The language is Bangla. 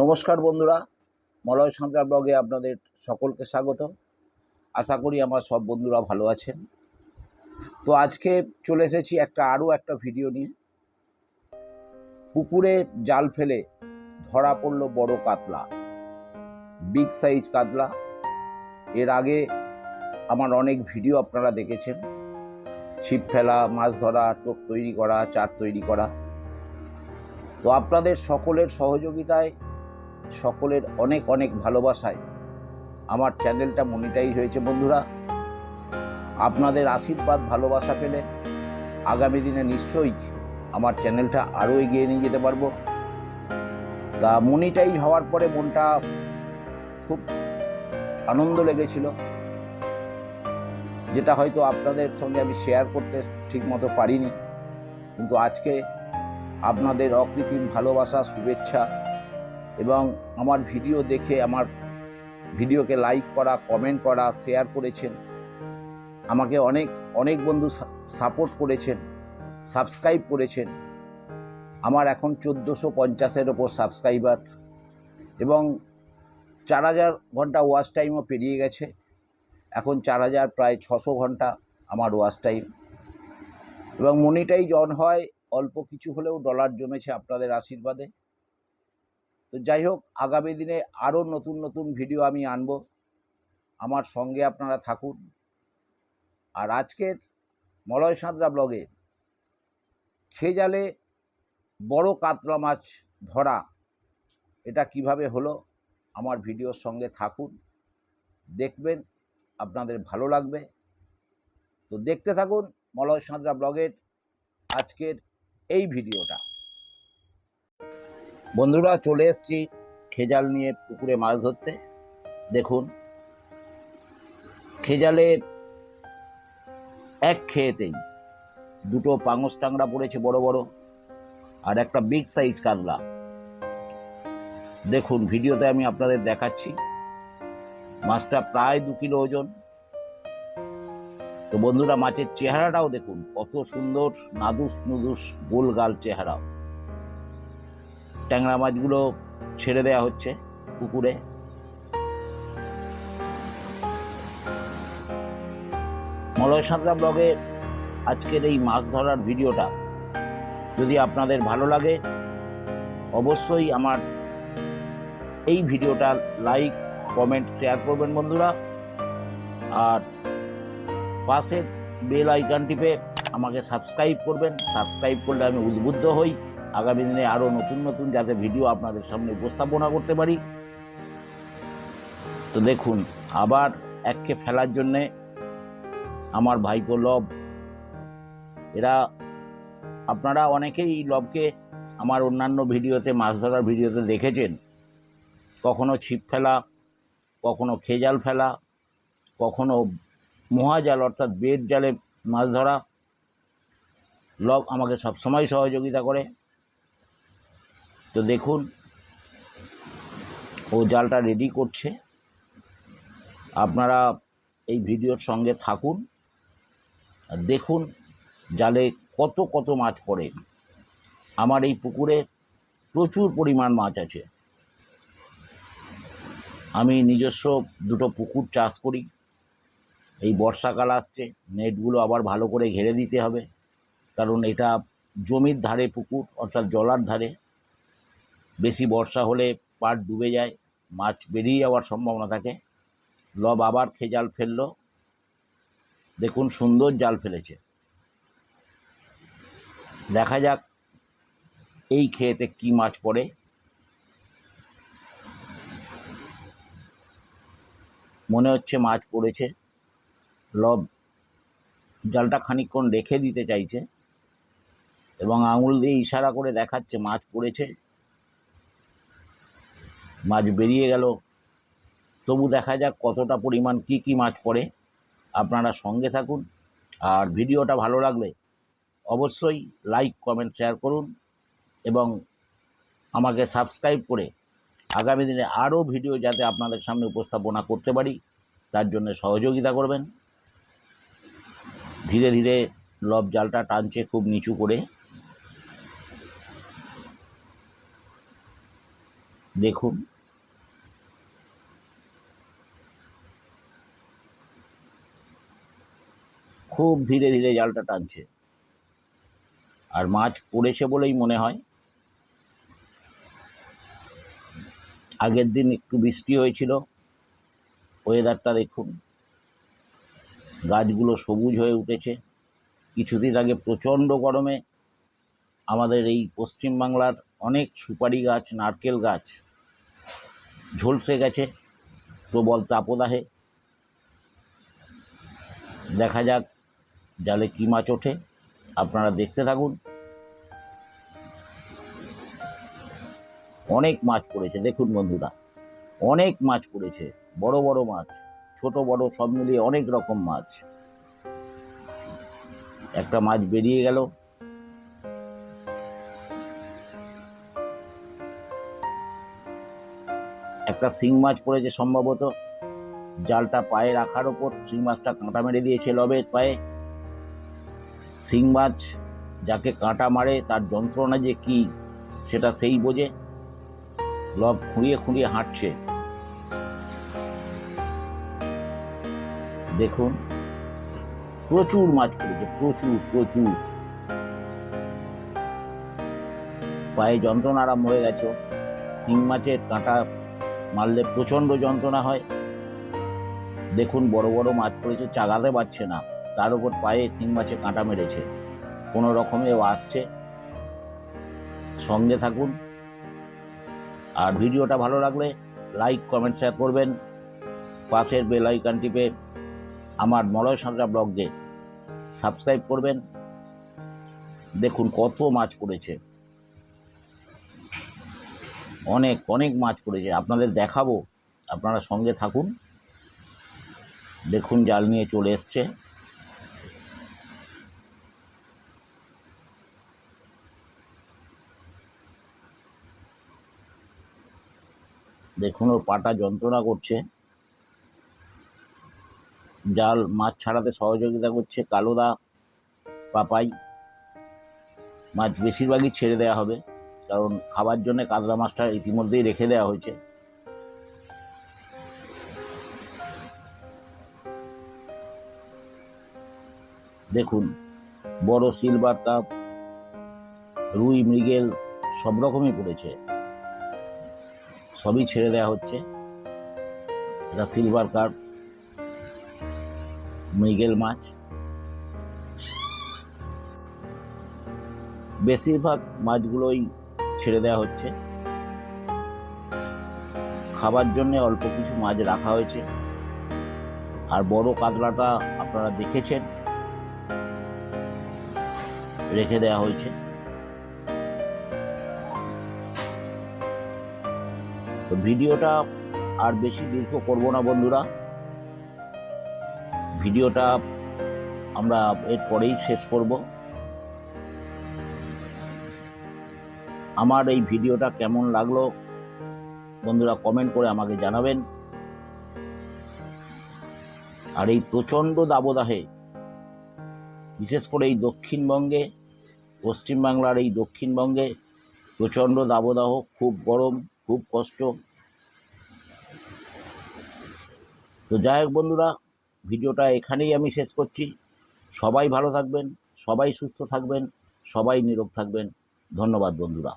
নমস্কার বন্ধুরা, মলয় সাঁতরা ব্লগে আপনাদের সকলকে স্বাগত। আশা করি আমার সব বন্ধুরা ভালো আছেন। তো আজকে চলে এসেছি একটা আরও একটা ভিডিও নিয়ে। পুকুরে জাল ফেলে ধরা পড়ল বড় কাতলা বিগ সাইজ কাতলা। এর আগে আমার অনেক ভিডিও আপনারা দেখেছেন। ছিপ ফেলা, মাছ ধরা, টোপ তৈরি করা, চার তৈরি করা। তো আপনাদের সকলের সহযোগিতায় সকলের অনেক অনেক ভালোবাসায় আমার চ্যানেলটা মনিটাইজ হয়েছে বন্ধুরা। আপনাদের আশীর্বাদ, ভালোবাসা পেলে আগামী দিনে নিশ্চয়ই আমার চ্যানেলটা আরও এগিয়ে নিয়ে যেতে পারব। তা মনিটাইজ হওয়ার পরে মনটা খুব আনন্দ লেগেছিল। যেটা হয়তো আপনাদের সঙ্গে আমি শেয়ার করতে ঠিকমতো পারিনি। কিন্তু আজকে আপনাদের অকৃত্রিম ভালোবাসা, শুভেচ্ছা এবং আমার ভিডিও দেখে, আমার ভিডিওকে লাইক করা কমেন্ট করা শেয়ার করেছেন। আমাকে অনেক অনেক বন্ধু সাপোর্ট করেছেন সাবস্ক্রাইব করেছেন। আমার এখন চোদ্দোশো পঞ্চাশের ওপর সাবস্ক্রাইবার এবং চার হাজার ঘণ্টা ওয়াচ টাইমও পেরিয়ে গেছে। এখন চার হাজার প্রায় ছশো ঘণ্টা আমার ওয়াচ টাইম এবং মনিটাইজ অন হয়, অল্প কিছু হলেও ডলার জমেছে আপনাদের আশীর্বাদে। তো যাই হোক আগামী দিনে আরও নতুন নতুন ভিডিও আমি আনব। আমার সঙ্গে আপনারা থাকুন। আর আজকের মলয় সাঁতরা ব্লগে খেজালে বড় কাতলা মাছ ধরা, এটা কীভাবে হলো, আমার ভিডিওর সঙ্গে থাকুন। দেখবেন আপনাদের ভালো লাগবে। তো দেখতে থাকুন মলয় সাঁতরা ব্লগের আজকের এই ভিডিওটা। বন্ধুরা, চলে এসেছি খেজাল নিয়ে পুকুরে মাছ ধরতে। দেখুন খেজালে এক খেয়েতেই দুটো পাঙস টাংরা পড়েছে বড় বড় আর একটা বিগ সাইজ কাতলা। দেখুন, ভিডিওতে আমি আপনাদের দেখাচ্ছি মাছটা প্রায় দু কিলো ওজন। তো বন্ধুরা, মাছের চেহারাটাও দেখুন, কত সুন্দর নাদুস নুদুস গোলগাল চেহারাও। ট্যাংরা মাছগুলো ছেড়ে দেওয়া হচ্ছে পুকুরে। মলয় সাঁতরা ব্লগে আজকের এই মাছ ধরার ভিডিওটা। যদি আপনাদের ভালো লাগে, অবশ্যই আমার এই ভিডিওটা লাইক, কমেন্ট, শেয়ার করবেন বন্ধুরা। আর পাশের বেল আইকন টিপে আমাকে সাবস্ক্রাইব করবেন। সাবস্ক্রাইব করলে আমি উদ্বুদ্ধ হই। আগামী দিনে আরও নতুন নতুন যাতে ভিডিও আপনাদের সামনে উপস্থাপনা করতে পারি। তো দেখুন, আবার এককে ফেলার জন্যে আমার ভাইপো লব। এরা, আপনারা অনেকেই লবকে আমার অন্যান্য ভিডিওতে, মাছ ধরার ভিডিওতে দেখেছেন। কখনো ছিপ ফেলা, কখনো খেজাল ফেলা, কখনো মহাজাল অর্থাৎ বেড জালে মাছ ধরা। লব আমাকে সবসময় সহযোগিতা করে। তো দেখুন, ও জালটা রেডি করছে। আপনারা এই ভিডিওর সঙ্গে থাকুন। দেখুন, জালে কত কত মাছ পড়ে। আমার এই পুকুরে প্রচুর পরিমাণ মাছ আছে। আমি নিজস্ব দুটো পুকুর চাষ করি। এই বর্ষাকাল আসছে, নেটগুলো আবার ভালো করে ঘেরে দিতে হবে। কারণ এটা জমির ধারে পুকুর, অর্থাৎ জলার ধারে। বেশি বর্ষা হলে পাট ডুবে যায়, মাছ বেরিয়ে যাওয়ার সম্ভাবনা থাকে। লব আবার খেজাল ফেলল। দেখুন সুন্দর জাল ফেলেছে। দেখা যাক এই খেয়েতে কি মাছ পড়ে। মনে হচ্ছে মাছ পড়েছে। লব জালটা খানিকক্ষণ রেখে দিতে চাইছে এবং আঙুল দিয়ে ইশারা করে দেখাচ্ছে মাছ পড়েছে। মাছ বেরিয়ে গেল। তবু দেখা যাক কতটা পরিমাণ কি কি মাছ পড়ে। আপনারা সঙ্গে থাকুন। আর ভিডিওটা ভালো লাগলে অবশ্যই লাইক, কমেন্ট, শেয়ার করুন এবং আমাকে সাবস্ক্রাইব করে আগামী দিনে আরও ভিডিও যাতে আপনাদের সামনে উপস্থাপনা করতে পারি, তার জন্য সহযোগিতা করবেন। ধীরে ধীরে লব জালটা টানছে খুব নিচু করে। দেখুন। খুব ধীরে ধীরে জালটা টানছে। আর মাছ পড়েছে বলেই মনে হয়। আগের দিন একটু বৃষ্টি হয়েছিল ওয়েদারটা দেখুন। গাছগুলো সবুজ হয়ে উঠেছে। কিছুদিন আগে প্রচণ্ড গরমে আমাদের এই পশ্চিমবাংলার অনেক সুপারি গাছ, নারকেল গাছ ঝলসে গেছে, প্রবল তাপদাহে। দেখা যাক জালে কী মাছ ওঠে, আপনারা দেখতে থাকুন। অনেক মাছ পড়েছে, দেখুন বন্ধুরা, অনেক মাছ পড়েছে, বড় বড় মাছ, ছোট বড়, সব মিলিয়ে অনেক রকম মাছ। একটা মাছ বেরিয়ে গেল। একটা শিং মাছ পড়েছে সম্ভবত, জালটা পায়ে রাখার ওপর, শিং মাছটা কাঁটা মেরে দিয়েছে লবের পায়ে। শিং মাছ যাকে কাঁটা মারে, তার যন্ত্রণা যে কি, সেটা সেই বোঝে। লব খুঁড়িয়ে খুঁড়িয়ে হাঁটছে। দেখুন, প্রচুর মাছ পড়েছে, প্রচুর প্রচুর। পায়ে যন্ত্রণা আরাম হয়ে গেছে। শিং মাছের কাঁটা মারলে প্রচণ্ড যন্ত্রণা হয়। দেখুন, বড় বড় মাছ পড়েছে চাগাতে পারছে না। তার উপর পায়ে শিং মাছে কাঁটা মেরেছে। কোনো রকমে ও আসছে। সঙ্গে থাকুন। আর ভিডিওটা ভালো লাগলে লাইক, কমেন্ট শেয়ার করবেন। পাশের বেল আইকন টিপে আমার মলয় সাঁতরা ব্লগে সাবস্ক্রাইব করবেন। দেখুন কত মাছ পড়েছে। অনেক অনেক মাছ পড়েছে। আপনাদের দেখাবো। আপনারা সঙ্গে থাকুন। দেখুন জাল নিয়ে চলে এসছে। দেখুন, ওর পাটা যন্ত্রণা করছে। জাল, মাছ ছাড়াতে সহযোগিতা করছে কালোদা, পাপাই। মাছ বেশিরভাগই ছেড়ে দেওয়া হবে, কারণ খাবার জন্য কাতলা মাছটা ইতিমধ্যেই রেখে দেওয়া হয়েছে। দেখুন, বড় সিলভার কাপ, রুই, মৃগেল সব রকমই পড়েছে। সবই ছেড়ে দেওয়া হচ্ছে। এটা সিলভার কাপ মৃগেল মাছ। বেশিরভাগ মাছগুলোই ছেড়ে দেওয়া হচ্ছে। খাবার জন্য অল্প কিছু মাছ রাখা হয়েছে। আর বড় কাতলাটা আপনারা দেখেছেন। রেখে দেওয়া হয়েছে। ভিডিওটা আর বেশি দীর্ঘ করব না, বন্ধুরা। ভিডিওটা আমরা এর পরেই শেষ করব। আমার এই ভিডিওটা কেমন লাগল, বন্ধুরা কমেন্ট করে আমাকে জানাবেন। আর এই প্রচণ্ড দাবদাহে, বিশেষ করে এই দক্ষিণবঙ্গে, পশ্চিমবাংলার এই দক্ষিণবঙ্গে প্রচণ্ড দাবদাহ, খুব গরম, খুব কষ্ট। তো যাই হোক বন্ধুরা, ভিডিওটা এখানেই আমি শেষ করছি। সবাই ভালো থাকবেন, সবাই সুস্থ থাকবেন, সবাই নিরোগ থাকবেন। ধন্যবাদ বন্ধুরা।